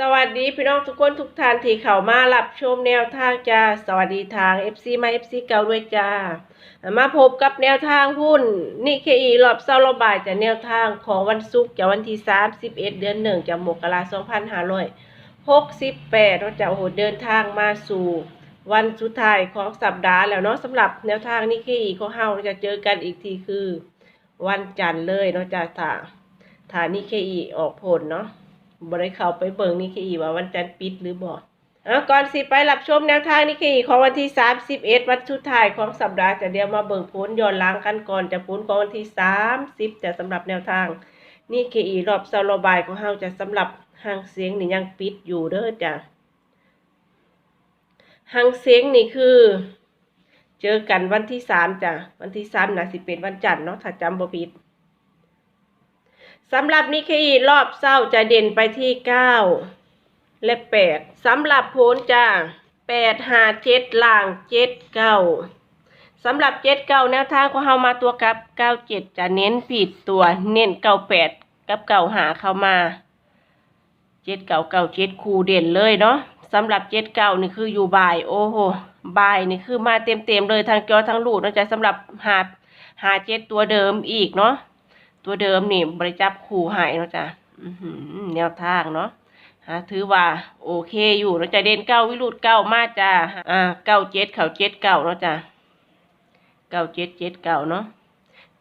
สวัสดีพี่น้องทุกคนทุกท่านที่เข้ามารับชมแนวทางจ้าสวัสดีทาง FC มา FC เก่าด้วยจ้า มาพบกับแนวทางหุ้นนิเคอีรอบเศร้าระบายจากแนวทางของวันศุกร์จากวันที่ 31 เดือนหนึ่งจากมกราคม2568เราจะโอ้โหเดินทางมาสู่วันสุดท้ายของสัปดาห์แล้วเนาะสำหรับแนวทางนิเคอีของเฮาเราจะเจอกันอีกทีคือ วันจันทร์เลยเนาะจ้าถ้าถ้านิเคอีออกผลเนาะ บริเข้าไปเบิ่งนิเคอีว่าวันจันทร์ปิดหรือบ่เอาก่อนสิไปรับชมแนวทางนิเคอีของวันที่ 31 วันสุดท้ายของสัปดาห์จะเดียวมาเบิ่งผลย้อนหลังกันก่อนจะผลของวันที่ 30 แต่สำหรับแนวทางนิเคอีรอบเซาระบายของเฮาจะสำหรับหางเสียงนี่ยังปิดอยู่เด้อจ้ะหางเสียงนี่คือ เจอกันวันที่3จ้ะวันที่3นะสิเป็นวันจันทร์เนาะถ้าจำบ่ผิด สำหรับนิเคอีรอบเศร้าจะเด่นไปที่เก้าและแปดสำหรับโพนจะแปดหาเจ็ดล่างเจ็ดเก้าสำหรับเจ็ดเก้าแนวทางของเฮามาตัวกับเก้าเจ็ดจะเน้นผิดตัวเน้นเก้าแปดกับเก้าหาเข้ามาเจ็ดเก้าเก้าเจ็ดคูเด่นเลยเนาะสำหรับเจ็ดเก้านี่คืออยู่บ่ายโอ้โหบ่ายนี่คือมาเต็มเต็มๆเลยทางจอทั้งลูกนะจ๊ะสำหรับหาหาเจ็ดตัวเดิมอีกเนาะ ตัวเดิมนี่บริจับขู่หายเนาะจ้ะแนวทางเนาะถือว่าโอเคอยู่เนาะจ้ะเด่นเก้าวิรุธเก้ามาจ้ะอ่าเก้าเจ็ดเข่าเจ็ดเก้าเนาะจ้ะเก้าเจ็ดเจ็ดเก้าเนาะ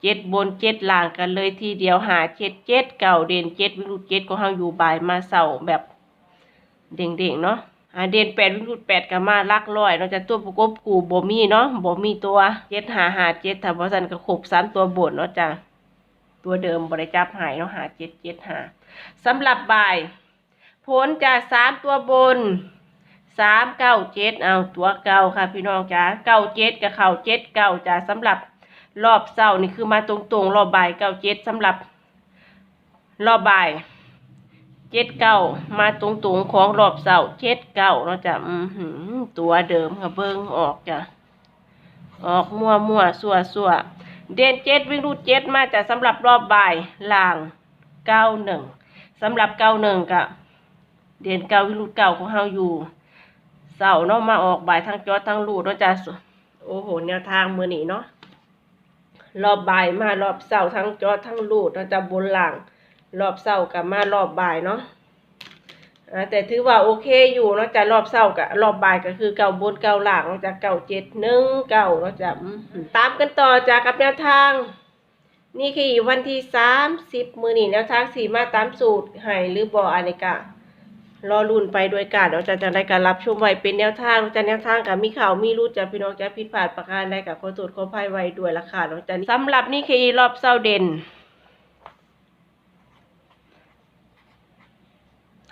เจ็ดบนเจ็ดล่างกันเลยทีเดียวหาเจ็ดเจ็ดเก้าเด่นเจ็ดวิรุธเจ็ดก็เฮาอยู่บ่ายมาเสาแบบเด่งๆเนาะอ่าเด่นแปดวิรุธแปดก็มาลักร้อยเนาะจ้ะตัวประกบกูบ่มีเนาะบ่มีตัวเจ็ดหาหาเจ็ดถ้าบ่ซันก็ขบสามตัวบนเนาะจ้ะ ตัวเดิมบริจับหายเนาะหาเจ็ดเจ็ดหาสำหรับบ่าย ผลจะสามตัวบนสามเก้าเจ็ดเอาตัวเก้าค่ะพี่น้องจ้าเก้าเจ็ดกับเข่าเจ็ดเก้าจ้าสำหรับรอบเศร้านี่คือมาตรงๆรอบบ่ายเก้าเจ็ดสำหรับรอบบ่ายเจ็ดเก้ามาตรงๆของรอบเศร้าเจ็ดเก้าเนาะจ้ะอือหือตัวเดิมค่ะเบิ้งออกจ้ะออกมั่วมั่วสัวสัวๆ เด่นเจ็ดวิ่งรูดเจ็ดมาแต่สำหรับรอบบ่ายล่างเก้าหนึ่งสำหรับเก้าหนึ่งกะเด่นเก้าวิ่งรูดเก้าของเฮาอยู่เสาเนาะมาออกบ่ายทั้งจอทั้งรูดเนาะจ้ะโอ้โหแนวทางมือนี้เนาะรอบบ่ายมารอบเสาทั้งจอทั้งรูดเนาะจ้ะบนหล่างรอบเสากับมารอบบ่ายเนาะ อ่าแต่ถือว่าโอเคอยู่เนาะจ้ะรอบเสากับรอบบ่ายก็คือเก่าบนเก่าล่างเนาะจ้ะเก่าเจ็ดหนึ่งเก่าเนาะจ้ะอืมตามกันต่อจากกับแนวทาง นี่คือวันที่สามสิบมือนี่แนวทางสีมาตามสูตรให้หรือบ่อันนี้กะรอรุ่นไปด้วยกันเราจะจะได้การรับชมไว้เป็นแนวทางจะแนวทางกับมีข่าวมีรู้จะพี่น้องจะผิดพลาดประการใดกับขอตรวจขออภัยไว้ด้วยละค่ะเราจะสำหรับนี่คือรอบเศร้าเด่น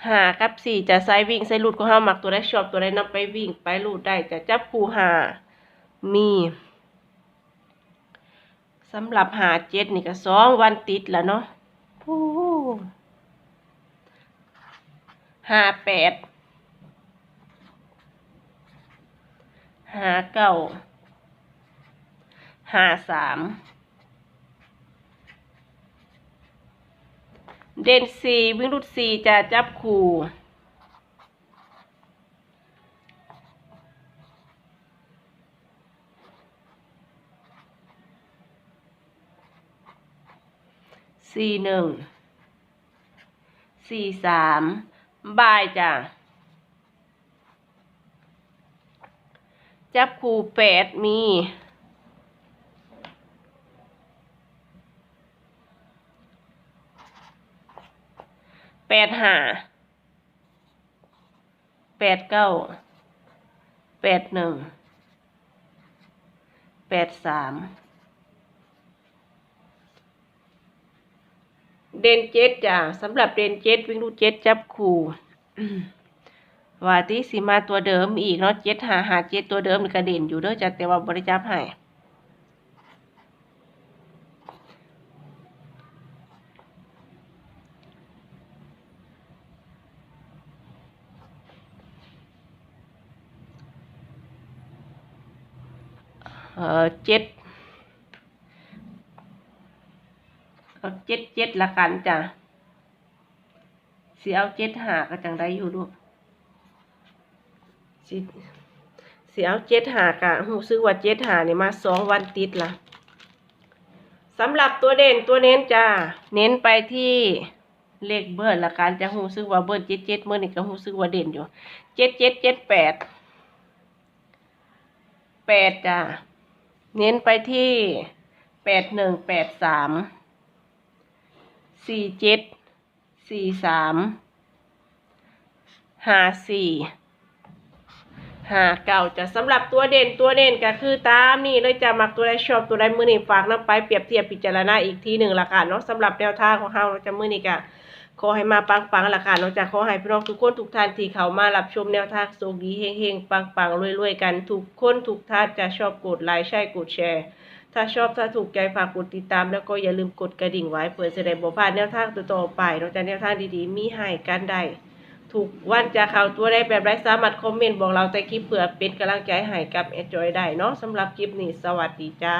หากับสี่จะไซวิ่งไซลูดก็ห้ามักตัวได้ชอบตัวได้นำไปวิ่งไปลูดได้จะจับคู่หามีสำหรับหาเจ็ดนี่ก็สองวันติดแล้วเนาะโอ้หาแปดหาเก้าหาสาม เด่นสี่วิ่งรุดสี่จะจับคู่สี่หนึ่งสี่สามบายจ้ะจับคู่แปดมี แปดห้าแปดเก้าแปดหนึ่งแปดสามเดนเจ็ดจ้ะสำหรับเดนเจ็ดวิ่งรูดเจ็ดจับคู่ว่าที่สีมาตัวเดิมอีกเนาะเจ็ดหาหาเจ็ดตัวเดิมกระเด่นอยู่เด้อจ้ะแต่ว่าบริจับให้ เออเจ็ดเอาเจ็ดเจ็ดละกันจ้ะสิเอาเจ็ดหาก็จังได้อยู่ลูกสิสิเอาเจ็ดหากะรู้สึกว่าเจ็ดหานี่ยมาสองวันติดละสำหรับตัวเด่นตัวเน้นจ้าเน้นไปที่เลขเบิร์ละการจะรู้สึกว่าเบิร์เจ็ดเจ็ดเมื่อนี่ก็รู้สึกว่าเด่นอยู่เจ็ดเจ็ดเจ็ดแปดแปดจ้า เน้นไปที่แปดหนึ่งแปดสามสี่เจ็ดสี่สามห้าสี่ห้าเก้าจะสำหรับตัวเด่นตัวเด่นก็คือตามนี่เลยจะมักตัวใดชอบตัวใดมือนี่ฝากนำไปเปรียบเทียบพิจารณาอีกทีหนึ่งละค่ะเนาะสำหรับแนวทางของเฮาเราจะมือนี่ก็ ขอให้มาปังปังๆละค่ะนาะจะขอให้พี่น้องทุกคนทุกท่านที่เขามารับชมแนวทางโชคดีเฮงๆปังปังๆรวยๆกันทุกคนทุกท่านจะชอบกดไลค์ใช่กดแชร์ ถ้าชอบถ้าถูกใจฝากกดติดตาม แล้วก็อย่าลืมกดกระดิ่งไว้เพื่อจะได้บ่พลาดแนวทางต่อๆไปนอกจากแนวทางดีๆ มีให้กันได้ถูกวันจะเข้าตัวได้แบบไร้สามารถคอมเมนต์บอกเราใต้คลิปเพื่อเป็นกำลังใจให้กับแอจอยได้เนาะสำหรับคลิปนี้สวัสดีจ้า